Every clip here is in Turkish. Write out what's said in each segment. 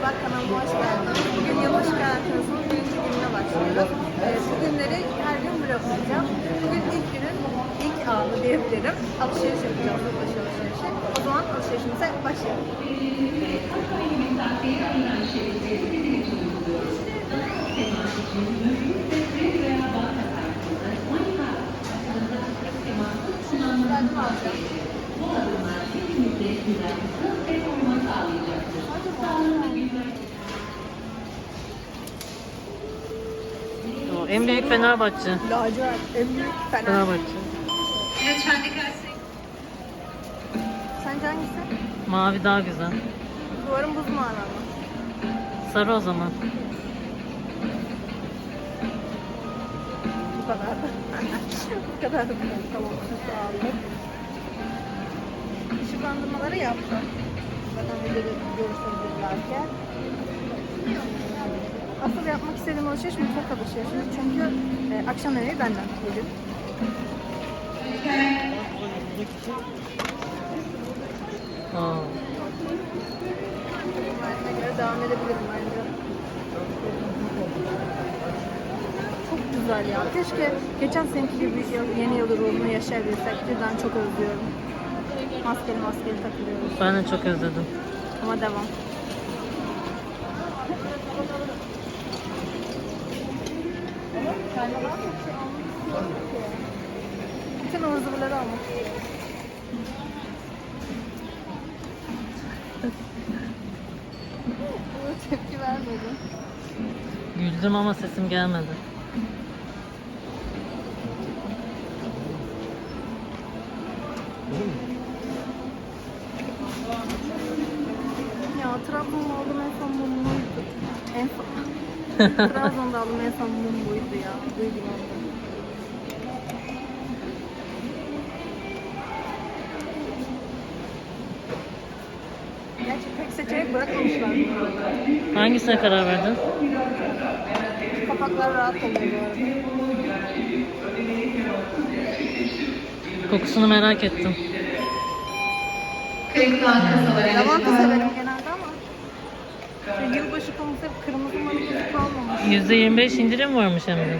Merhaba kanalıma hoş geldiniz. Bugün yılbaşı karantinasının birinci gününe başlıyoruz. Ee, bu günleri her gün vloglayacağım. Bugün ilk günün ilk anı diyebilirim. Alışveriş yapacağız yılbaşı alışverişi. O zaman alışverişimize başlayalım. Geldim alacağım. O, en büyük Fenerbahçe. Lacivert en büyük fener. Fenerbahçe. Sence hangisi? Mavi daha güzel. Duvarın buz mavi ama. Sarı o zaman. Bu kadar. Bu kadar. Tamam. Aldık. Işıklandırmaları yaptı. Zaten videoda görürsünüz izlerken. Asıl yapmak istediğim alışveriş mutfak alışverişi. Çünkü e, akşam yemeği benden bugün. Haline göre devam edebilirim bence. Çok güzel ya. Keşke geçen seneki gibi yıl- yeni yıl ruhunu yaşayabilsek. Cidden çok özlüyorum. Maskeli maskeli takılıyoruz. ben de çok özledim. Ama devam. Tepki vermedim. Güldüm ama sesim gelmedi. Ya Trabzon'da aldığım en son mum buydu. En son... Trabzon'da aldığım en son mum buydu ya. Duydum onu. Gerçi pek seçenek bırakmamışlar bu arada. Hangisine karar verdin? Kapaklar rahat oluyor. Kokusunu merak ettim. Lavanta severim genelde ama şu yılbaşı konusu hep kırmızı maruluk kalmamış. %25 indirim varmış hem de.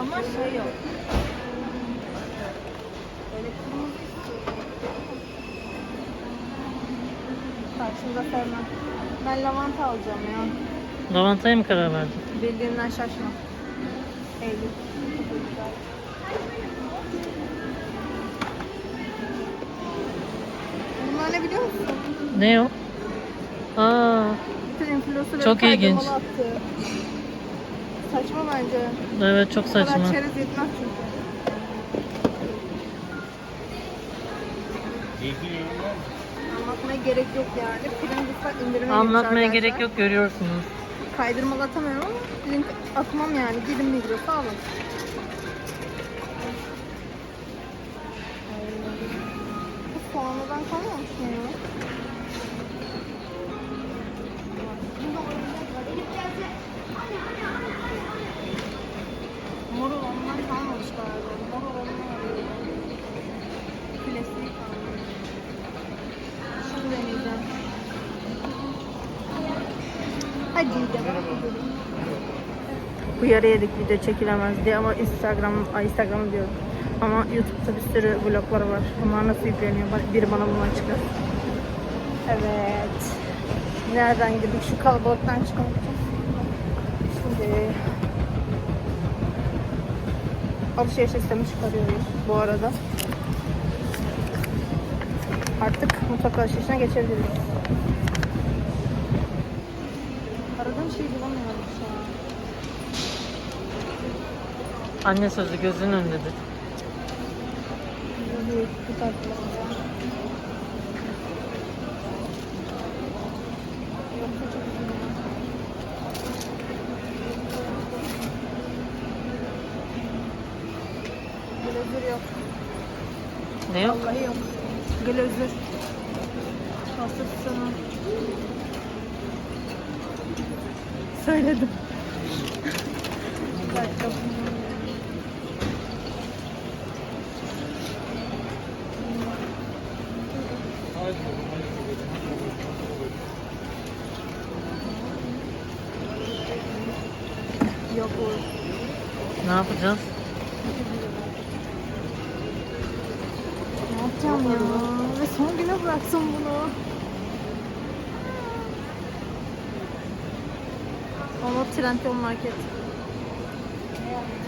Ama şey yok. Böyle kırmızı Karşımda sevmem. Ben lavanta alacağım ya. Lavantaya mı karar verdin? Bildiğinden şaşma. Eylül. Bunlar ne biliyor musun? Ne o? Aa, Bütün Çok ilginç. kaydırmalı. Saçma bence. evet çok Bu kadar saçma. çerez yetmez çünkü. Anlatmaya gerek yok yani. Pringles indirime girmiş Anlatmaya arkadaşlar. gerek yok görüyorsunuz. Kaydırmalı atamıyorum ama link atmam yani. Gidin Migros'a alın. Bu soğanlıdan kalmamış mı ya? Bu yarı yedik video çekilemez diye ama Instagram, Instagram diyorum. Ama YouTube'da bir sürü vloglar var. Onlar nasıl yükleniyor? Bak biri bana bunu açıklar. Evet. Nereden girdik? Şu kalabalıktan çıkalım. Şimdi alışveriş sistemi çıkarıyoruz bu arada. Artık mutfak alışverişine geçebiliriz. Aradığım şeyi bulamıyorum şu an. Anne sözü gözünün önündedir. Ne yok? Vallahi yok. Glazür. Pasta sana. Söyledim. Bir dakika. Vapur. Ne yapacağız? Ne yapacağım ya? Ve son güne bıraksam bunu. Ama Trendyol Market.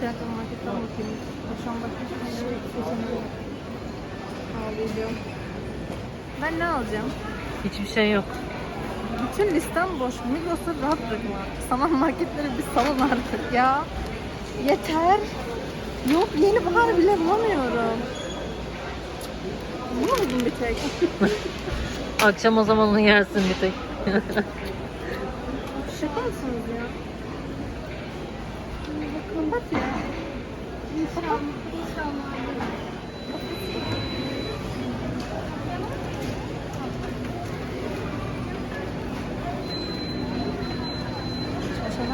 Trendyol Market'ten bakayım. An bakayım. Ben ne alacağım? Hiçbir şey yok. Bütün listem boş. Migros'u rahat bırakın artık. Sanal marketleri bir salın artık ya. Yeter. Yok yeni bahar bile bulamıyorum. Buldum bir tek. Akşam o zaman onu yersin bir tek. Şaka mısınız ya? Bakın hadi ya. İnşallah. İnşallah.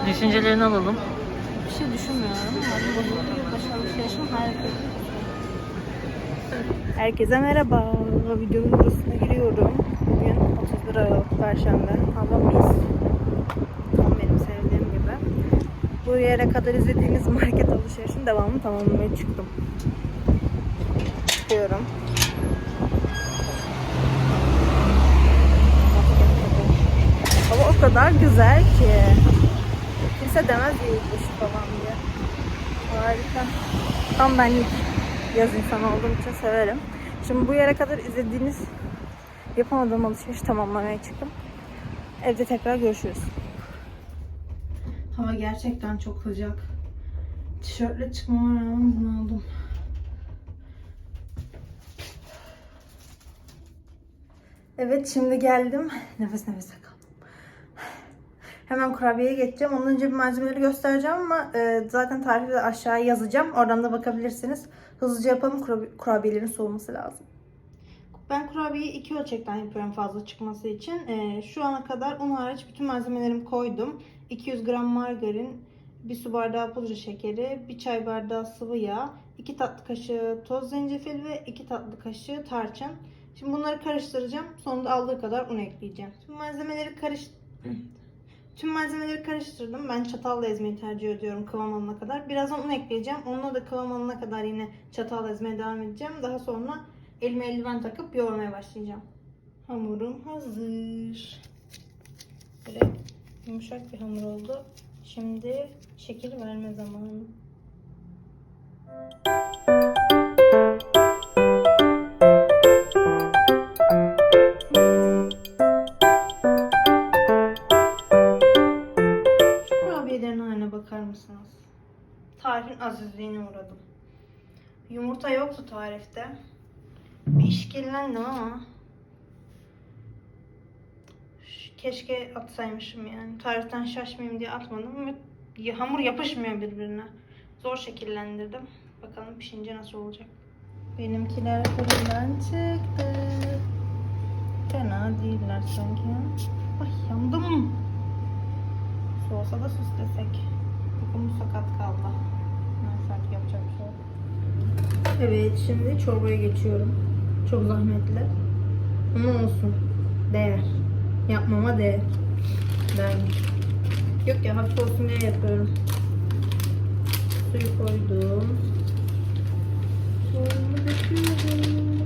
Düşüncelerini alalım. Bir şey düşünmüyorum. Bozuldu yılbaşı alışverişim harika. Herkese merhaba. Videonun burasına giriyorum. Bugün 31 Aralık Perşembe. Hava mis. Tam benim sevdiğim gibi. Bu yere kadar izlediğiniz market alışverişin devamını tamamlamaya çıktım. Çıkıyorum. Hava o kadar güzel ki. Kimse demez yılbaşı falan diye. Harika. Tam benlik yaz insanı olduğum için severim. Şimdi bu yere kadar izlediğiniz yapamadığım alışveriş tamamlamaya çıktım. Evde tekrar görüşürüz. Hava gerçekten çok sıcak. Tişörtle çıkmama rağmen bunu aldım. Evet şimdi geldim. Nefes nefese kaldım. Hemen kurabiyeye geçeceğim. Ondan önce bir malzemeleri göstereceğim ama e, zaten tarifi de aşağıya yazacağım. Oradan da bakabilirsiniz. Hızlıca yapalım. Kurabi- kurabiyelerin soğuması lazım. Ben kurabiyeyi iki ölçekten yapıyorum fazla çıkması için. E, şu ana kadar un hariç bütün malzemelerimi koydum. 200 gram margarin, bir su bardağı pudra şekeri, bir çay bardağı sıvı yağ, 2 tatlı kaşığı toz zencefil ve 2 tatlı kaşığı tarçın. Şimdi bunları karıştıracağım. Sonunda aldığı kadar un ekleyeceğim. Şimdi malzemeleri karış Tüm malzemeleri karıştırdım. Ben çatalla ezmeyi tercih ediyorum kıvam alana kadar. Birazdan un ekleyeceğim. Onunla da kıvam alana kadar yine çatalla ezmeye devam edeceğim. Daha sonra elime eldiven takıp yoğurmaya başlayacağım. Hamurum hazır. Böyle yumuşak bir hamur oldu. Şimdi şekil verme zamanı. Keşke atsaymışım yani. Tariften şaşmayayım diye atmadım hamur yapışmıyor birbirine. Zor şekillendirdim. Bakalım pişince nasıl olacak. Benimkiler fırından çıktı. Fena değiller sanki. Ay yandım. Soğusa da süslesek. Kokumuz sakat kaldı. Neyse artık yapacak bir şey. Evet şimdi çorbaya geçiyorum. Çok zahmetli. Ama olsun. Değer. Yapmama değer. Değermiş. Yok ya hafif olsun diye yapıyorum. Suyu koydum. Suyumu döküyorum.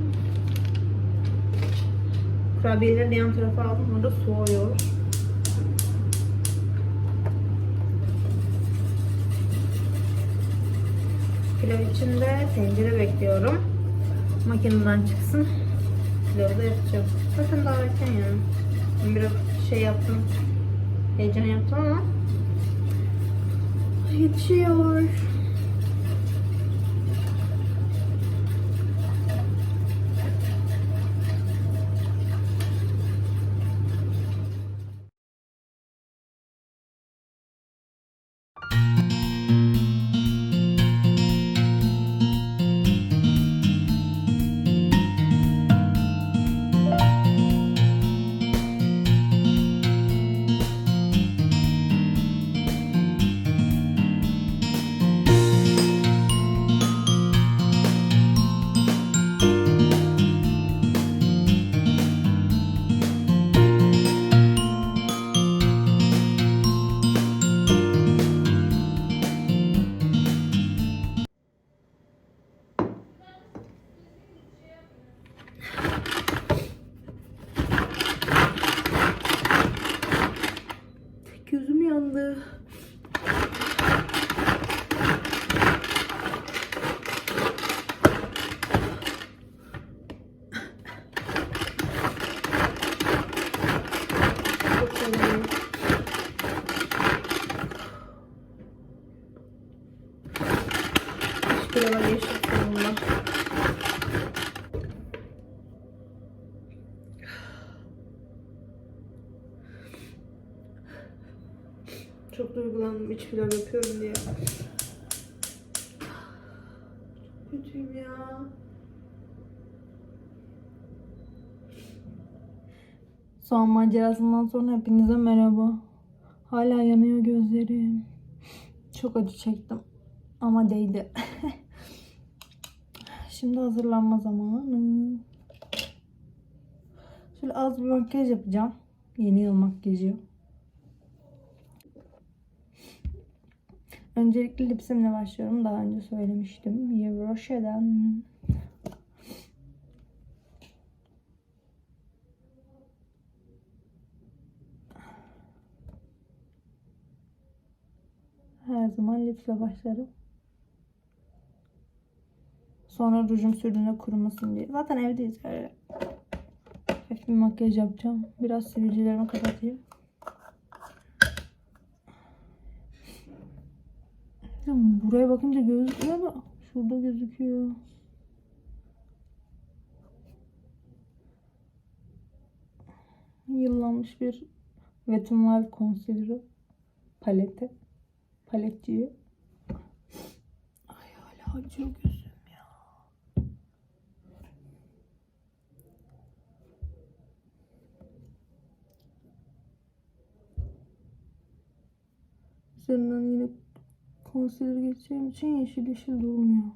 Kurabiyeleri de yan tarafa aldım. Orada soğuyor. Pilav için de tencere bekliyorum. Makineden çıksın. Pilavı da yapacağım. Zaten daha erken yani. Biraz şey yaptım. Heyecan yaptım ama yetişiyor. Hiçbir ara geçtik sonunda. Çok duygulandım iç pilav yapıyorum diye. Kötüyüm ya. Son macerasından sonra hepinize merhaba. Hala yanıyor gözlerim. Çok acı çektim. Ama değdi. Şimdi hazırlanma zamanı. Şöyle az bir makyaj yapacağım. Yeni yıl makyajı. Öncelikle lipsimle başlıyorum. Daha önce söylemiştim. Yves Rocher'den. Her zaman lipsle başlarım. Sonra rujum sürdüğünde kurumasın diye. Zaten evdeyiz böyle. Hafif bir makyaj yapacağım. Biraz sivilcelerimi kapatayım. Ya buraya bakınca gözüküyor da şurada gözüküyor. Yıllanmış bir Wet n Wild concealer'ı paleti. Paletçiyi. Ay hala acıyor gözüm ya. Üzerinden yine concealer geçeceğim için yeşil yeşil durmuyor.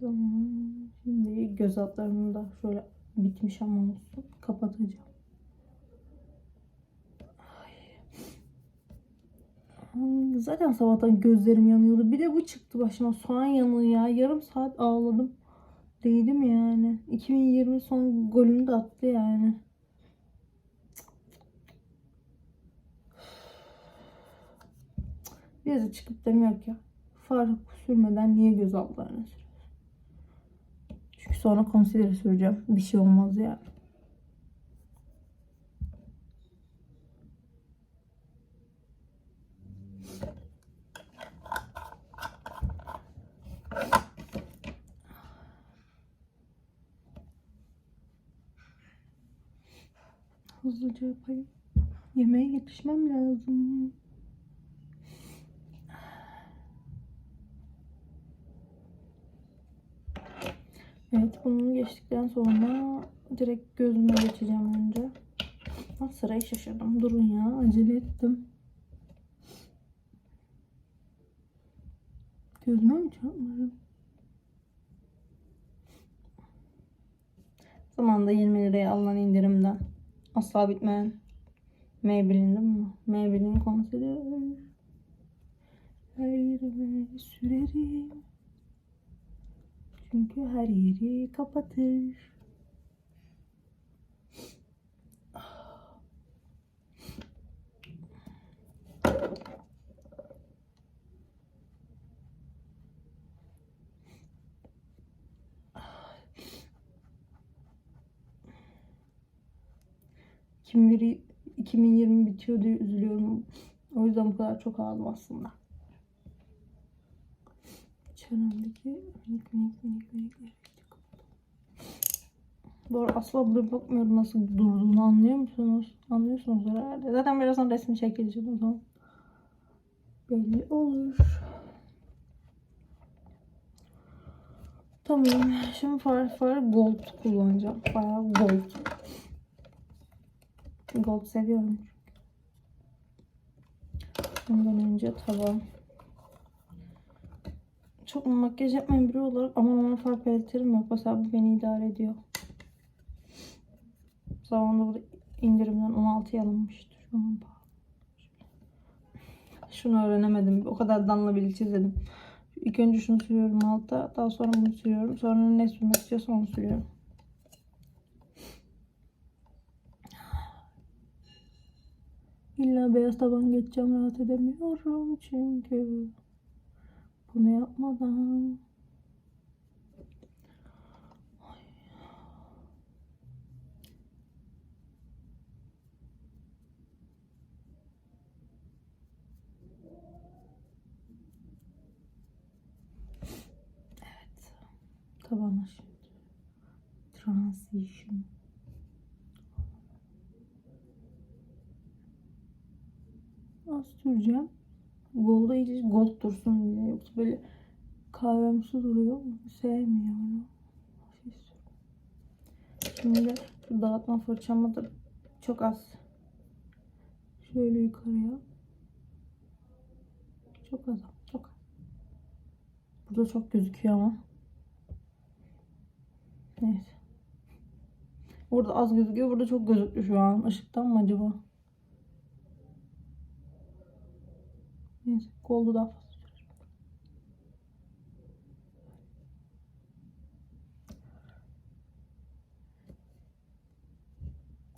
Tamam. Şimdi göz altlarını da şöyle bitmiş ama olsun. Kapatacağım. Zaten sabahtan gözlerim yanıyordu. Bir de bu çıktı başıma. Soğan yanığı ya. Yarım saat ağladım. Değdi mi yani? 2020 son golünü de attı yani. Da çıkıp demiyor ki far sürmeden niye göz altlarına sürüyorsun? Çünkü sonra concealer süreceğim. Bir şey olmaz yani. Hızlıca yapayım. Yemeğe yetişmem lazım. Evet bunu geçtikten sonra direkt gözüme geçeceğim önce. Ha, sırayı şaşırdım. Durun ya acele ettim. Gözüme mi çarpmadım? Zamanında 20 liraya alınan indirimden. Asla bitmeyen. Maybelline değil mi? Maybelline konseri. Her yerime sürerim. Çünkü her yeri kapatır. Kim biri 2020 bitiyor diye üzülüyorum. O yüzden bu kadar çok ağladım aslında. Çenemdeki minik minik minik minik. Bu arada asla buraya bakmıyorum nasıl durduğunu anlıyor musunuz? Anlıyorsunuz herhalde. Zaten birazdan resmi çekileceğim o zaman. Belli olur. Tamam. Şimdi far far gold kullanacağım. Bayağı gold. Gold seviyorum çünkü. Ondan önce taban. Çok makyaj yapmayan biri olarak ama normal far paletlerim yok. Mesela bu beni idare ediyor. Zamanında burada indirimden 16 alınmıştı. Şu an pahalı. Şunu öğrenemedim. O kadar Danla Bill çizdim. İlk önce şunu sürüyorum altta. Daha sonra bunu sürüyorum. Sonra ne sürmek istiyorsam onu sürüyorum. İlla beyaz taban geçeceğim rahat edemiyorum çünkü bunu yapmadan Evet. Tabana şimdi. Transition. Az süreceğim. Gold'a iyice gold dursun diye. Yoksa böyle kahvemsi duruyor. Sevmiyorum. Şey. Şimdi şu dağıtma fırçamı da çok az. Şöyle yukarıya. Çok az. Çok az. Burada çok gözüküyor ama. Neyse. Orada az gözüküyor. Burada çok gözüktü şu an. Işıktan mı acaba? Neyse. Goldu daha fazla.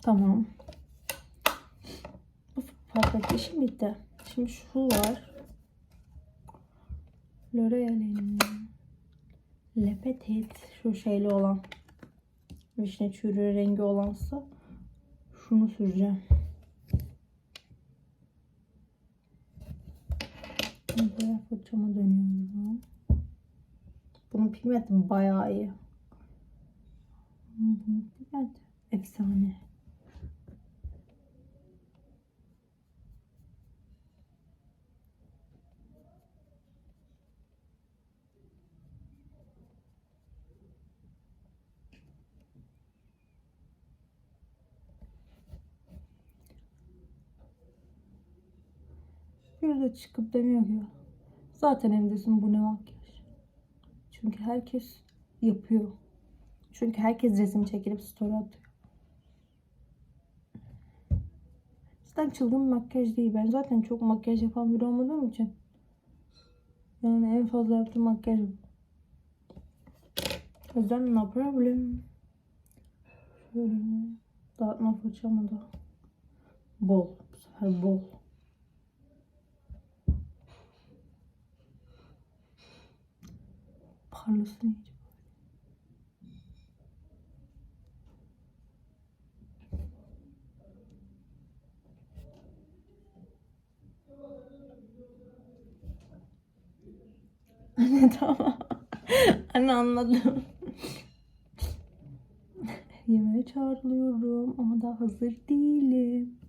Tamam. Bu farklı işim bitti. Şimdi şu var. L'Oreal'in Le Petit şu şeyli olan vişne çürüğü rengi olansa şunu süreceğim. Buraya fırçama dönüyorum. Bunun pigmenti bayağı iyi. Bunun pigmenti efsane. Bir de çıkıp demiyor ki zaten evdesin bu ne makyaj. Çünkü herkes yapıyor. Çünkü herkes resim çekilip story atıyor. Zaten çılgın makyaj değil. Ben zaten çok makyaj yapan biri olmadığım için. Yani en fazla yaptığım makyaj bu. O yüzden no problem. Şöyle dağıtma fırçamı da bol. Bu sefer bol. Parlasın iyice. Anne tamam. Anne anladım. Yemeğe çağrılıyorum ama daha hazır değilim.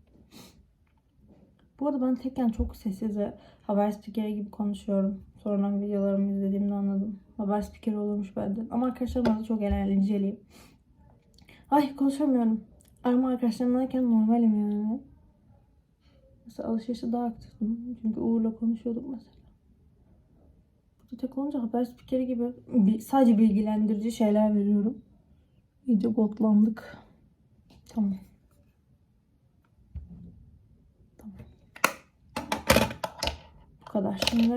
Bu arada ben tekken çok sessiz ve haber spikeri gibi konuşuyorum. Sonradan videolarımı izlediğimde anladım. Haber spikeri olurmuş benden. Ama arkadaşlarımla da çok eğlenceliyim. Ay konuşamıyorum. Ama arkadaşlarımlayken normalim yani. Mesela alışverişte daha aktiftim. Çünkü Uğur'la konuşuyorduk mesela. Burada tek olunca haber spikeri gibi bi- sadece bilgilendirici şeyler veriyorum. İyice gotlandık. Tamam. Bu kadar. Şimdi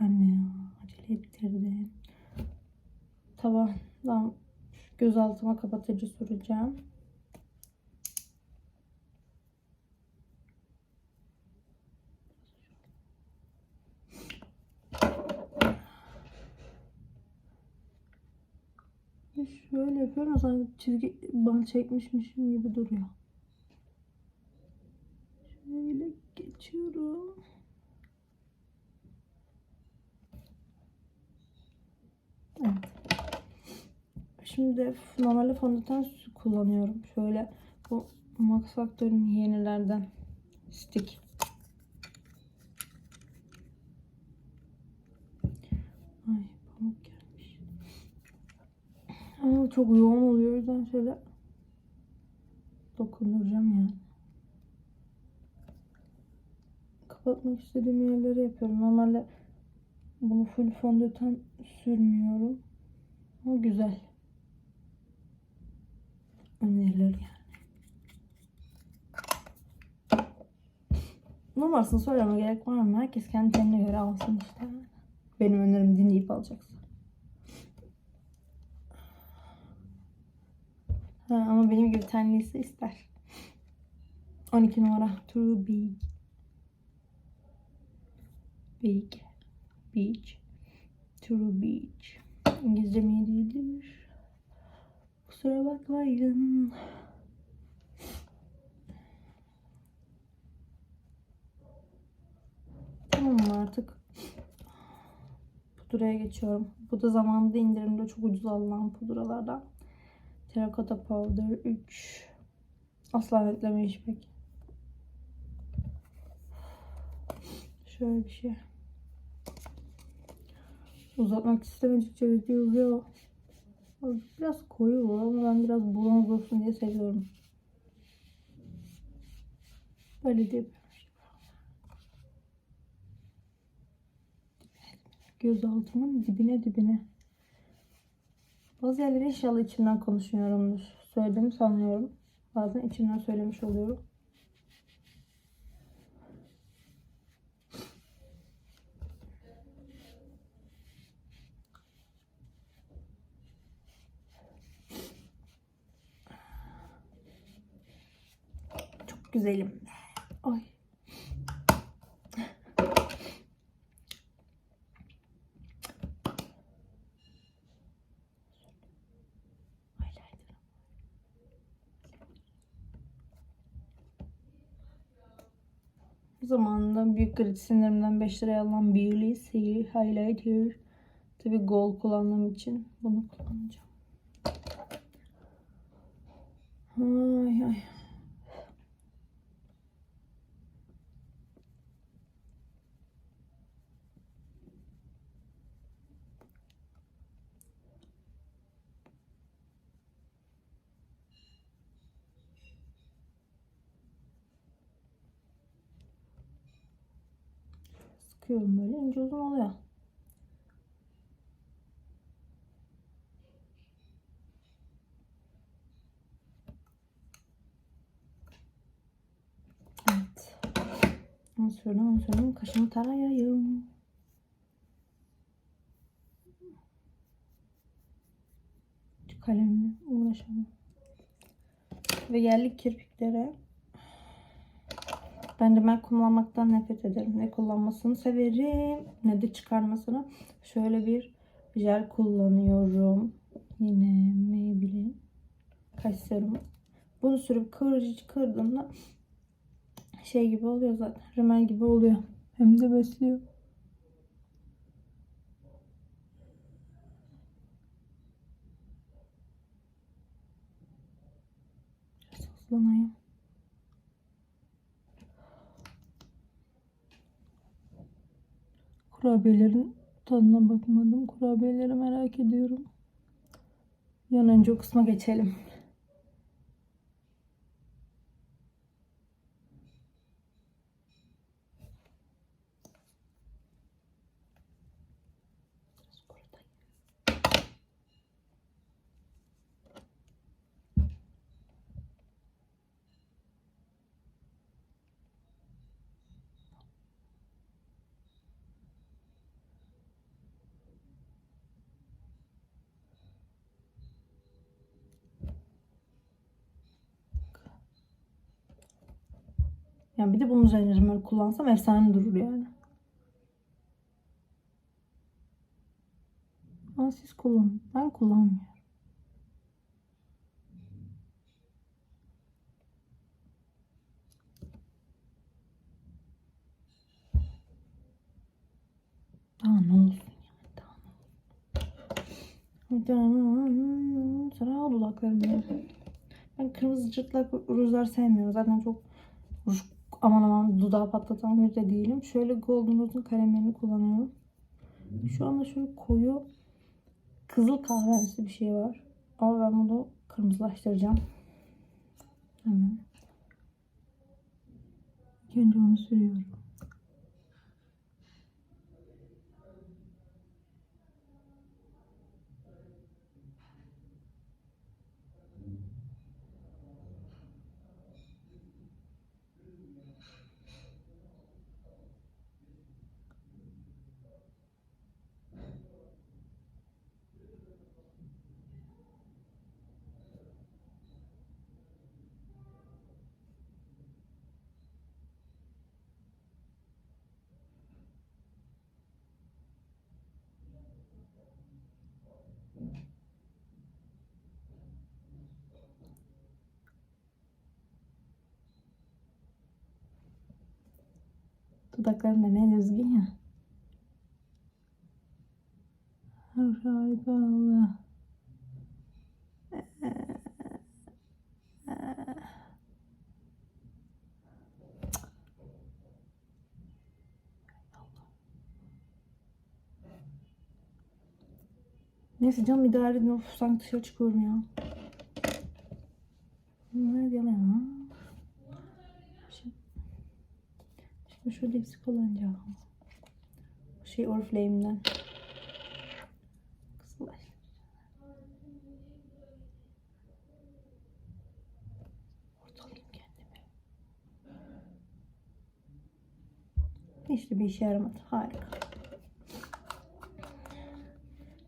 anne ya acele ettirdin. Tavandan göz altıma kapatıcı süreceğim. Şöyle yapıyorum. Sanki çizgi bant çekmişmişim gibi duruyor. Şöyle geçiyorum. Evet. Şimdi normalde fondöten kullanıyorum. Şöyle bu Max Factor'ın yenilerden stick. Ay pamuk gelmiş. Ama çok yoğun oluyor o yüzden şöyle dokunduracağım yani. kapatmak istediğim yerleri yapıyorum. Normalde bunu full fondöten sürmüyorum. Ama güzel. Önerilir yani. Numarasını söyleme gerek var mı? Herkes kendi kendine göre alsın işte. Benim önerimi dinleyip alacaksın. Ha, ama benim gibi tenliyse ister. 12 numara. True Big. Big. Beach. True Beach. İngilizce mi değildir? Kusura bakmayın. Tamam artık? Pudraya geçiyorum. Bu da zamanında indirimde çok ucuz alınan pudralardan. Terracotta Powder 3. Asla bekleme hiç pek. Şöyle bir şey. Uzatmak istemedikçe video uzuyor. Biraz koyu bu ama ben biraz bronz olsun diye seviyorum. Böyle de yapıyorum. Göz altımın dibine dibine. Bazı yerleri inşallah içimden konuşuyorumdur. Söyledim sanıyorum. Bazen içimden söylemiş oluyorum. Çok güzelim. Highlighter. Zamanında büyük kredi sinirimden 5 liraya alınan Beauty Sihirli Highlighter. Tabi gold kullandığım için bunu kullanacağım. Ay ay. Sıkıyorum böyle ince uzun oluyor. Evet. Ondan sonra ondan sonra kaşımı tarayayım. Kalemle uğraşamam. Ve geldik kirpiklere. Ben ben kullanmaktan nefret ederim. Ne kullanmasını severim ne de çıkarmasını. Şöyle bir jel kullanıyorum. Yine Maybelline. Kaş serumu. Bunu sürüp kıvırcık kırdığımda şey gibi oluyor zaten. Rimel gibi oluyor. Hem de besliyor. Biraz Kurabiyelerin tadına bakmadım. Kurabiyeleri merak ediyorum. Bir an önce o kısma geçelim. Yani bir de bunun üzerine rimel kullansam efsane durur yani. Ama siz kullanın. Ben kullanmıyorum. Daha ne olsun yani daha ne olsun. Sıra dudaklarım. Ben kırmızı cırtlak rujlar sevmiyorum. Zaten çok ruj aman aman dudağı patlatan bir de değilim. Şöyle Golden Rose'un kalemlerini kullanıyorum. Şu anda şöyle koyu kızıl kahvemsi bir şey var. Ama ben bunu kırmızılaştıracağım. Hemen. Önce onu sürüyorum. Dudaklarım da ne düzgün ya. Harika Allah. Neyse canım idare edin. Of sanki dışarı çıkıyorum ya. Ne diyorlar ya? Şimdi, şimdi şu lipstick kullanacağım. Şey Oriflame'den. Kısılaş. Ortalayayım kendimi. İşte bir işe yaramadı. Harika.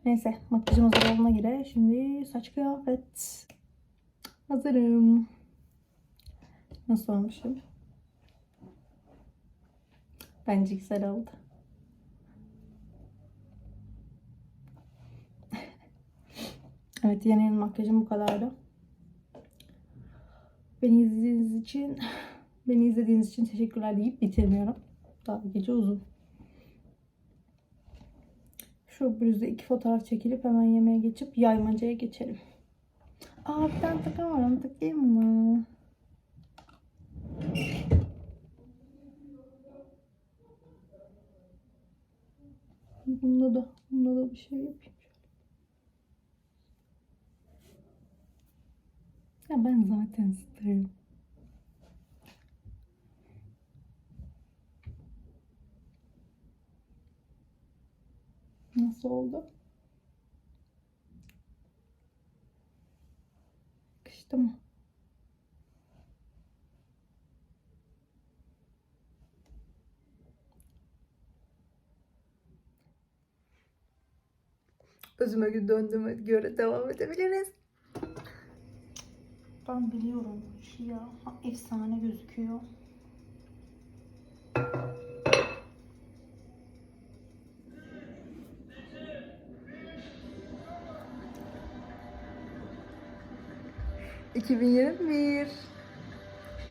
Neyse makyajım hazır olduğuna göre şimdi saç kıyafet. Hazırım. Nasıl olmuşum? Bence güzel oldu. evet yeni yeni makyajım bu kadardı. Beni izlediğiniz için beni izlediğiniz için teşekkürler deyip bitirmiyorum. Daha gece uzun. Şu bluzda iki fotoğraf çekilip hemen yemeğe geçip yaymacaya geçelim. Aa bir tane takım var onu takayım mı? Bunda da, bunda da bir şey yapayım. Ya ben zaten isterim. Nasıl oldu? Yakıştı mı? Özüme döndüğüme göre devam edebiliriz. Ben biliyorum bu işi ya. Efsane gözüküyor. ...2021